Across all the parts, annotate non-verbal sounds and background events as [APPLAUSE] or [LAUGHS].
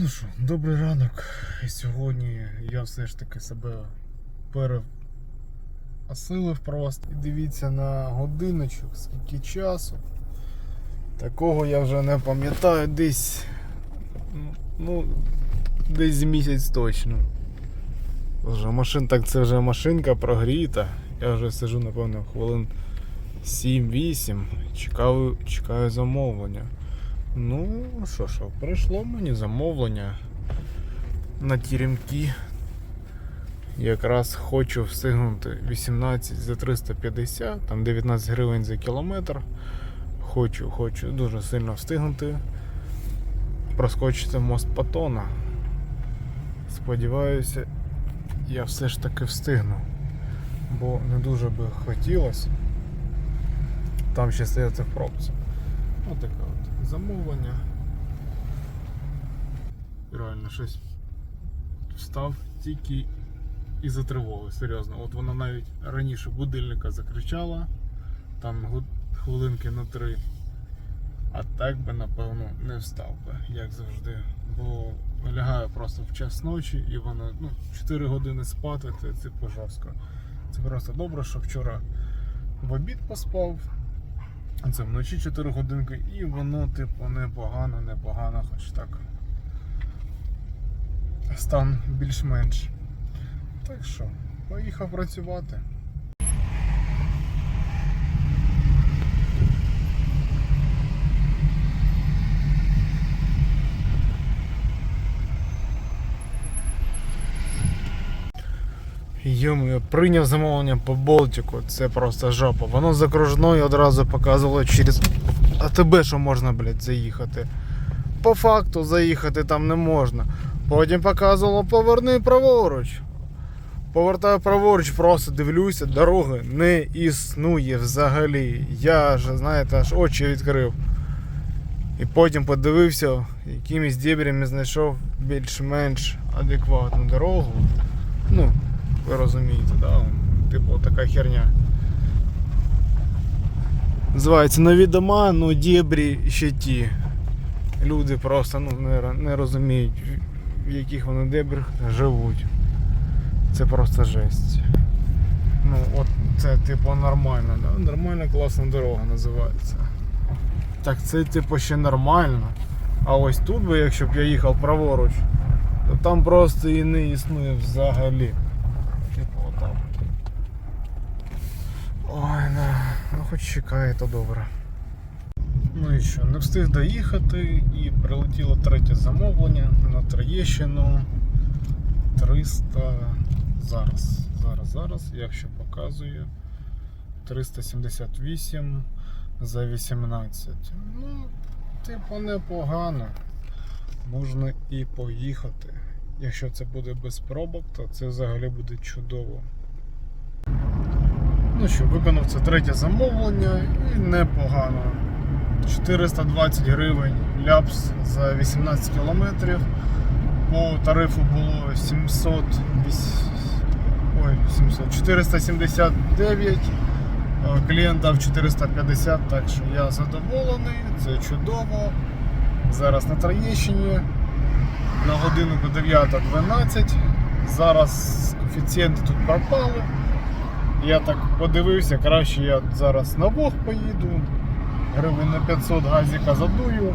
Ну що, добрий ранок. І сьогодні я все ж таки себе переосилив просто. І дивіться на годиночок, скільки часу. Такого я вже не пам'ятаю десь. Ну, десь місяць точно. Вже машин, так це вже машинка прогріта. Я вже сижу, напевно, хвилин 7-8. Чекаю, чекаю замовлення. Ну, що що, прийшло мені замовлення на тіремки. Якраз хочу встигнути 18 за 350, там 19 гривень за кілометр. Хочу, хочу дуже сильно встигнути. Проскочити мост Патона. Сподіваюся, я все ж таки встигну. Бо не дуже би хотілося там ще стояти в пробці. Отаке от замовлення. Реально щось встав тільки із-за тривоги, серйозно. От вона навіть раніше будильника закричала, там хвилинки на три. А так би, напевно, не встав би, як завжди. Бо лягаю просто в час ночі і воно ну, 4 години спати, це типу жорстко. Це просто добре, що вчора в обід поспав. Це вночі 4 годинки і воно, типу, непогано, непогано, хоч так. Стан більш-менш. Так що, поїхав працювати. Йому прийняв замовлення по Болтику, це просто жопа. Воно з окружної одразу показувало через АТБ, що можна, блядь, заїхати. По факту заїхати там не можна. Потім показувало поверни праворуч. Повертаю праворуч, просто дивлюся, дороги не існує взагалі. Я ж, знаєте, аж очі відкрив. І потім подивився, якимись дебрями знайшов більш-менш адекватну дорогу. Ну, ви розумієте, да? Типу така херня. Називається нові дома, ну дебрі ще ті. Люди просто ну, не, не розуміють, в яких вони дебрях живуть. Це просто жесть. Ну, от це типу нормально, да? Нормальна класна дорога називається. Так це типу ще нормально. А ось тут би, якщо б я їхав праворуч, то там просто і не існує взагалі. Типу отак. Ой, да. Ну хоч чекає, то добре. Ну і що, не встиг доїхати і прилетіло третє замовлення на Троєщину 300 зараз. Зараз, зараз, якщо показую 378 за 18. Ну, типу, непогано. Можна і поїхати. Якщо це буде без пробок, то це взагалі буде чудово. Ну що, виконав це третє замовлення і непогано. 420 гривень ляпс за 18 кілометрів. По тарифу було 700, ой, 700 479, е, клієнт дав 450, так що я задоволений, це чудово. Зараз на Троєщині, на годиннику 9.12. Зараз коефіцієнти тут пропали. Я так подивився, краще я зараз на Вог поїду, гривень на 500 газіка задую,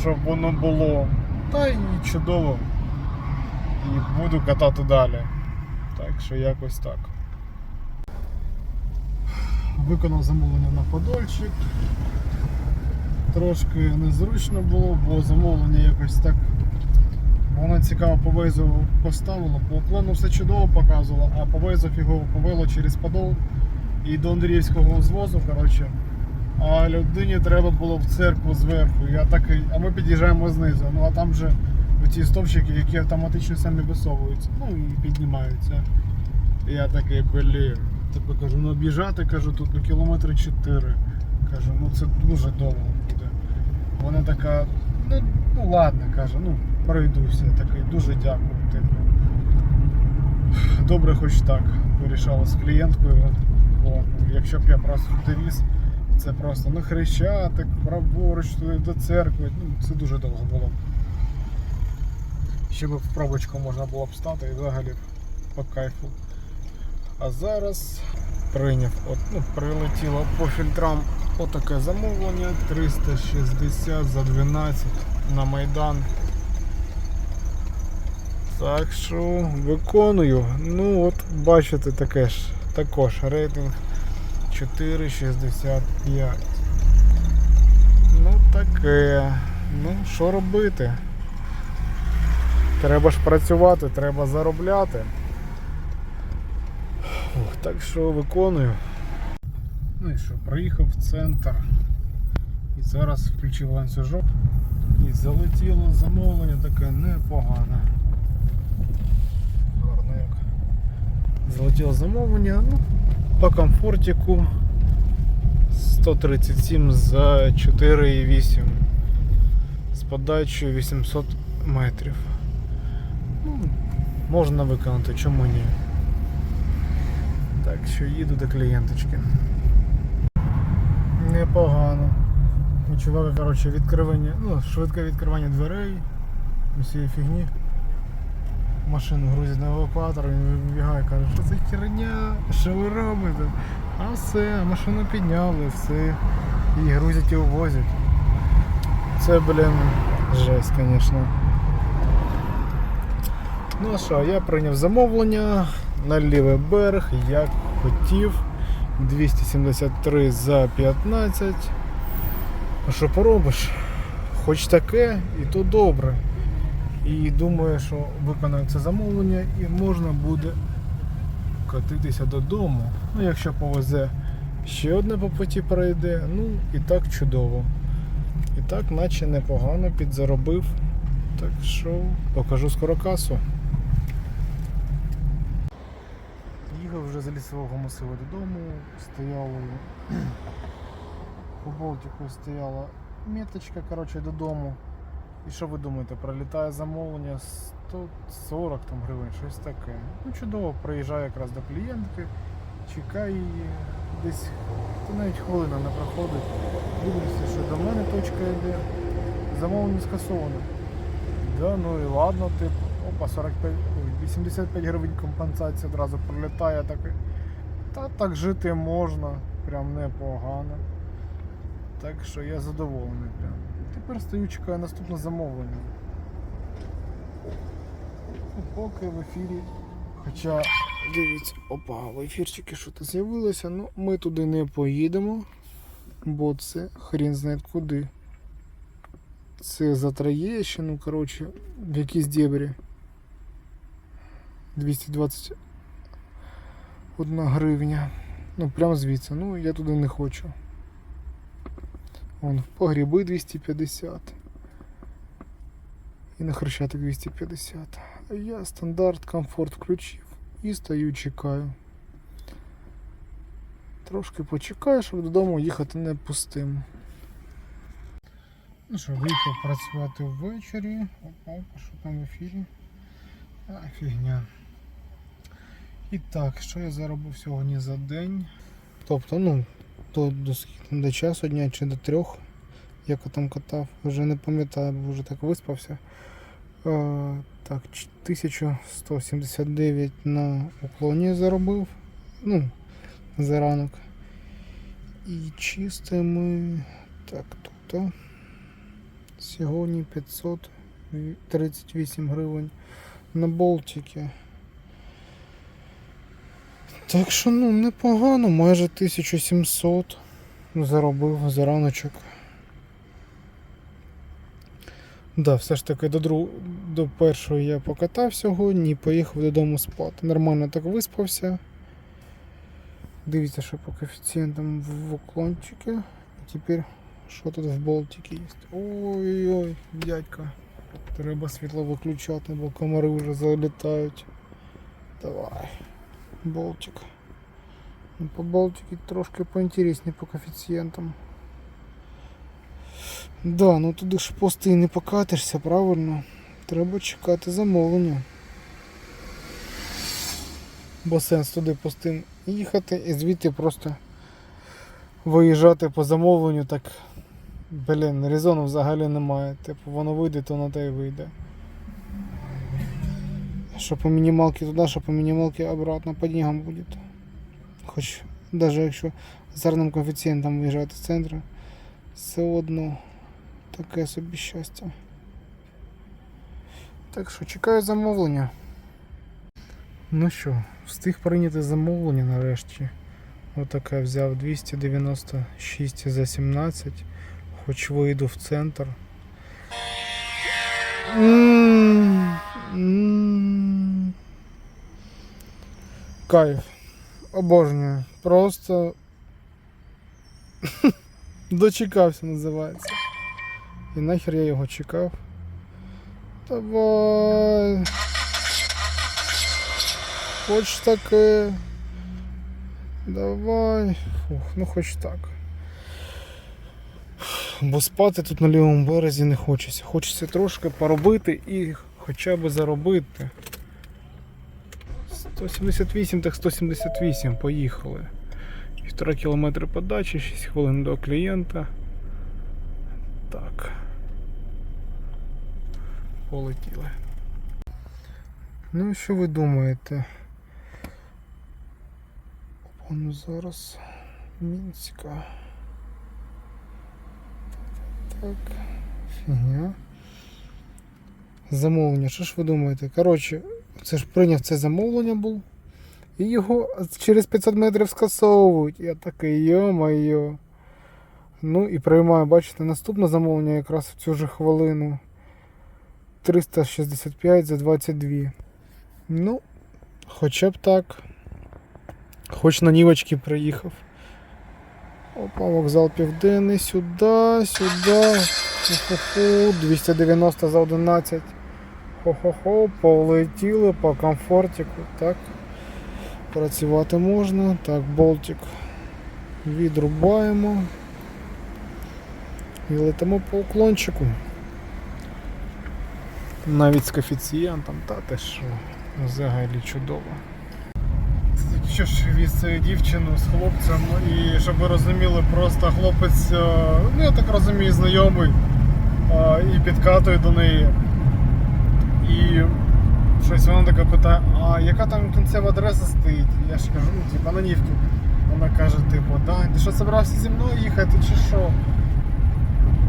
щоб воно було. Та і чудово. І буду катати далі. Так що якось так. Виконав замовлення на Подольчик. Трошки незручно було, бо замовлення якось так. Воно цікаво по вейзу поставило, по плану все чудово показувало, а по вейзу фігово повело через Подол і до Андріївського звозу. коротше. А людині треба було в церкву зверху. Я такий, а ми під'їжджаємо знизу. Ну а там же ті стовпчики, які автоматично самі висовуються, ну і піднімаються. І я такий, блін. Типу кажу, ну об'їжджати, кажу, тут ну, кілометри 4. Кажу, ну це дуже довго буде. Вона така, ну, ну ладно, каже, ну пройдуся. Такий, дуже дякую. Типу. Добре, хоч так. Вирішала з клієнткою. Бо ну, якщо б я просто довіз, це просто на хрещатик, праворуч до церкви. Ну, це дуже довго було. ще б в пробочку можна було б стати і взагалі по кайфу. А зараз прийняв, от, ну, прилетіло по фільтрам отаке замовлення 360 за 12 на Майдан. Так що виконую. Ну от бачите таке ж, також рейтинг 4,65. Ну таке. Ну, що робити? Треба ж працювати, треба заробляти. Ох, так що виконую. Ну і що, приїхав в центр. І зараз включив ланцюжок. І залетіло замовлення таке непогане. Гарно як. Залетіло замовлення, ну, по комфортику 137 за 4,8 з подачею 800 метрів. Ну, можна виконати, чому ні. Так що їду до клієнточки. Непогано. У чувака, коротше, відкривання, ну, швидке відкривання дверей, усієї фігні. Машину грузять на евакуатор, він вибігає, каже, що це херня, що ви робите? А все, машину підняли, все. І грузять і увозять. Це, блін, жесть, звісно. Ну а що, я прийняв замовлення на лівий берег, як хотів. 273 за 15. А що поробиш? Хоч таке, і то добре. І думаю, що виконаю це замовлення і можна буде катитися додому. Ну, якщо повезе ще одне по путі пройде, ну і так чудово. І так, наче непогано підзаробив. Так що покажу скоро касу. Їхав вже з лісового масиву додому, стояли по [CLEARS THROAT] Болтику стояла меточка, коротше, додому. І що ви думаєте, пролітає замовлення 140 там гривень, щось таке. Ну чудово, приїжджаю якраз до клієнтки, чекаю її, десь та навіть хвилина не проходить. Дивлюся, що до мене точка йде, замовлення скасовано. Да, ну і ладно, типу, опа, 45, 85 гривень компенсація одразу пролітає такий. Та так жити можна, прям непогано. Так що я задоволений прям. Тепер стою, чекаю наступне замовлення. Ну, Поки в ефірі. Хоча, дивіться, опа, в ефірчики що-то з'явилося, ну ми туди не поїдемо, бо це хрін знає куди. Це за Троєщину, коротше, в якійсь дебрі. 221 гривня. Ну, прямо звідси. Ну, я туди не хочу. Вон, в погріби 250. І на хрещатик 250. А я стандарт комфорт включив і стою, чекаю. Трошки почекаю, щоб додому їхати не пустим. Ну що, виїхав працювати ввечері. Опа, що там в ефірі? А, фігня. І так, що я заробив сьогодні за день? Тобто, ну, до, до, до часу дня чи до трьох, як я там катав, вже не пам'ятаю, бо вже так виспався. Е, так, 1179 на уклоні заробив. Ну, за ранок. І чистими. Так, тут. Сьогодні 538 гривень на болтики. Так що ну непогано, майже 1700 заробив за раночок. Да, все ж таки до друг... до першої я покатав сьогодні і поїхав додому спати. Нормально так виспався. Дивіться, що по коефіцієнтам в уклончики. І тепер що тут в болтики є? Ой-ой-ой, дядька. Треба світло виключати, бо комари вже залітають. Давай. Болтик. Ну, По Балтике трошки поінтересніше по коефіцієнтам. Да, ну туди ж пости і не покатишся, правильно? Треба чекати замовлення. Бо сенс туди пустим їхати і звідти просто виїжджати по замовленню, так блін, резону взагалі немає. Типу воно вийде, то на те й вийде. Что по минималке туда, что по минималке обратно по деньгам будет. Хоч даже якщо з коефіцієнтом виїжджати з центру, все одно таке собі щастя. Так що чекаю замовлення. Ну що, встиг прийняти замовлення нарешті. Отаке взяв 296 за 17. Хоч вийду в центр. Кайф. Обожнюю. Просто [LAUGHS] дочекався, називається. І нахер я його чекав. Давай. Хоч таке. Давай. Фух, ну хоч так. Бо спати тут на лівому березі не хочеться. Хочеться трошки поробити і хоча б заробити. 178, так 178, поїхали. Півтора кілометри подачі, 6 хвилин до клієнта. Так. Полетіли. Ну, і що ви думаєте? Ну зараз Мінська. Так. Фігня. Замовлення, що ж ви думаєте? Коротше, це ж прийняв це замовлення був. І його через 500 метрів скасовують. Я такий, йо-моє. Ну і приймаю, бачите, наступне замовлення якраз в цю же хвилину. 365 за 22. Ну, хоча б так. Хоч на нівочки приїхав. Опа, вокзал південний, сюди, сюди. 290 за 11. Хо-хо-хо, полетіли по комфортику, так. Працювати можна. Так, болтик відрубаємо. І летимо по уклончику. Навіть з коефіцієнтом, та те що, взагалі чудово. Що ж віз дівчину з хлопцем, і щоб ви розуміли, просто хлопець, е, ну я так розумію, знайомий, е, і підкатує до неї. І щось вона така питає, а яка там кінцева адреса стоїть? Я ж кажу, ну, типа на Нівки. Вона каже, типу, да, ти що собрався зі мною їхати чи що?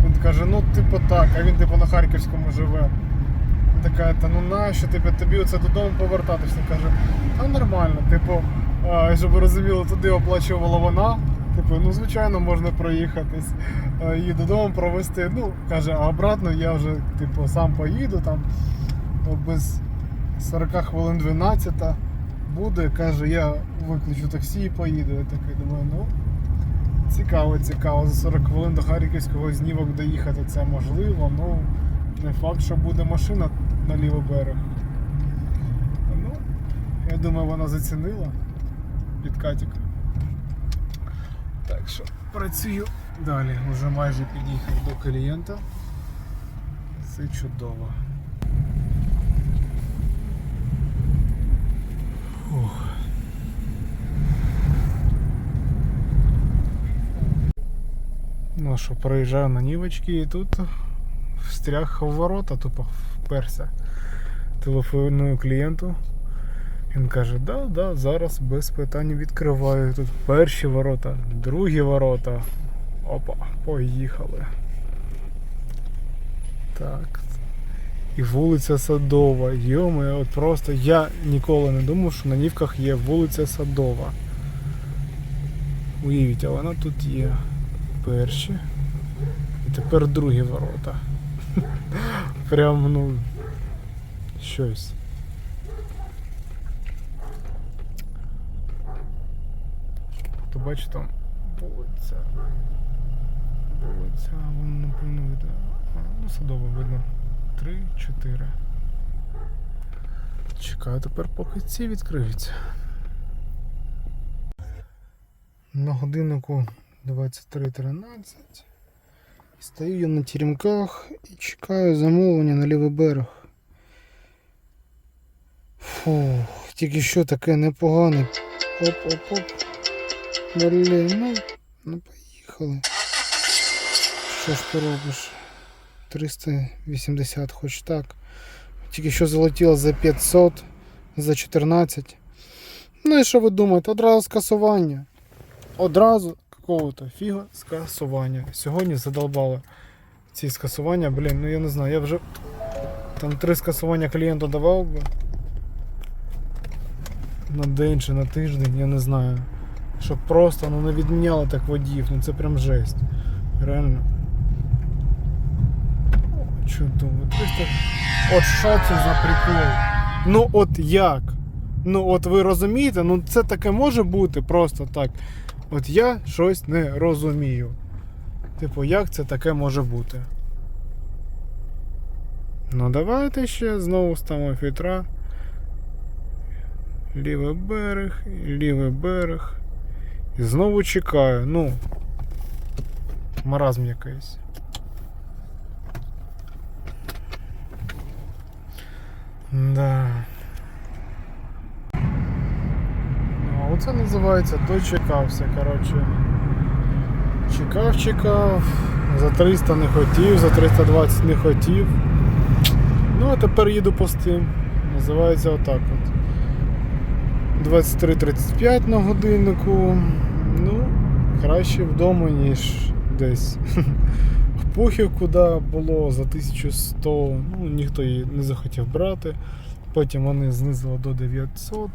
Він каже, ну типу так, а він типу на Харківському живе. Він така, та ну нащо типу, тобі оце додому повертатися? Він каже, та нормально, типу, а, щоб ви розуміли, туди оплачувала вона. Типу, ну звичайно, можна проїхатись і додому провести. Ну, каже, а обратно я вже типу, сам поїду там без 40 хвилин 12 буде. Каже, я виключу таксі і поїду. Я такий думаю, ну цікаво, цікаво. За 40 хвилин до Харківського знівок доїхати це можливо, ну не факт, що буде машина на лівий берег. Ну, я думаю, вона зацінила підкатик. Так що працюю далі. Вже майже під'їхав до клієнта. Це чудово. Фух. Ну що, проїжджаю на нівочки і тут встряг в ворота, тупо вперся. Телефоную клієнту. Він каже, да, да, зараз без питань відкриваю. Тут перші ворота, другі ворота. Опа, поїхали. Так. І вулиця Садова. Йоми, от просто я ніколи не думав, що на Нівках є вулиця Садова. Уявіть, а вона тут є. Перші. І тепер другі ворота. [LAUGHS] Прям, ну. Щось. То бачите, там вулиця. Вулиця, воно напевно видно. Ну, садово видно. Три, чотири. Чекаю тепер, поки ці відкриються. На годиннику 23.13. Стою я на теремках і чекаю замовлення на лівий берег. Фух, тільки що таке непогане. Оп-оп-оп. Блін, ну, ну поїхали. Що ж поробиш? 380 хоч так. Тільки що залетіло за 500. за 14. Ну і що ви думаєте? Одразу скасування. Одразу какого-то фіга скасування. Сьогодні задолбали ці скасування, блін, ну я не знаю, я вже там три скасування клієнту давав би. На день чи на тиждень, я не знаю. Щоб просто ну, не відміняли так водіїв, ну це прям жесть. Реально. Чудово. 300... От що це за прикол? Ну от як? Ну от ви розумієте, ну це таке може бути просто так. От я щось не розумію. Типу, як це таке може бути? Ну давайте ще знову ставимо фільтра. Лівий берег, лівий берег. І знову чекаю. Ну. Маразм якийсь. Да. Ну, оце називається дочекався, коротше. Чекав, чекав. За 300 не хотів, за 320 не хотів. Ну, а тепер їду по стим. Називається отак от. 23.35 на годиннику. Ну, краще вдома, ніж десь. [LAUGHS] Пухівку, да, було за 1100, ну ніхто її не захотів брати. Потім вони знизили до 900.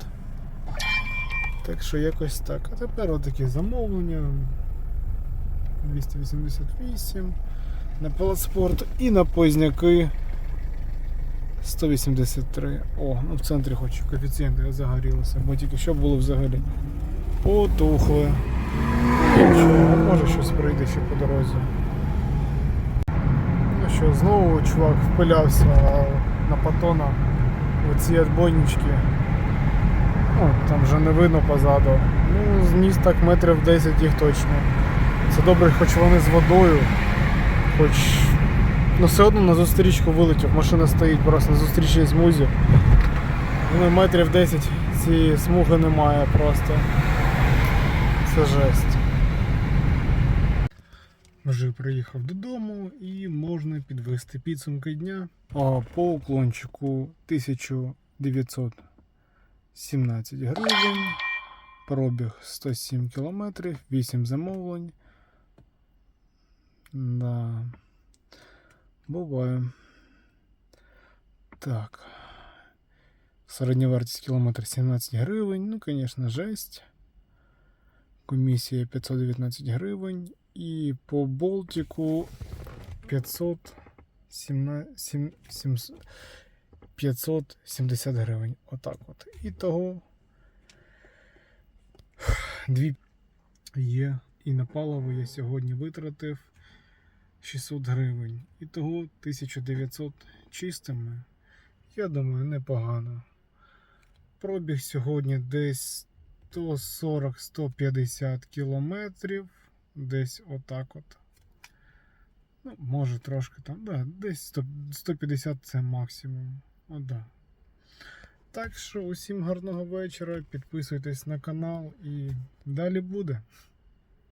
Так що якось так. А тепер отакі замовлення. 288 на палацпорт і на позняки 183. О, ну в центрі хоч коефіцієнти загорілися, бо тільки що було взагалі. Потухли. Може щось прийде ще по дорозі. Що, знову чувак впилявся на патона у ці отбойнички. Ну, там вже не видно позаду. Ну, зніс так метрів 10 їх точно. Це добре, хоч вони з водою, хоч. Ну все одно на зустрічку вилетів, машина стоїть просто на зустрічній смузі. Ну, метрів 10 цієї смуги немає просто. Це жесть. Приїхав додому і можна підвести підсумки дня. По уклончику 1917 гривень. Пробіг 107 кілометрів, 8 замовлень. Да. Буває. Так. Середня вартість кілометр 17 гривень. Ну, звісно, жесть. Комісія 519 гривень. І по Болтику 517, 570 гривень. Отак от. І того дві є. І на паливо я сьогодні витратив 600 гривень. І того 1900 чистими. Я думаю, непогано. Пробіг сьогодні десь 140-150 кілометрів. Десь отак от. Ну, може трошки там, да, десь 100, 150 це максимум. О, да. Так що усім гарного вечора. Підписуйтесь на канал і далі буде.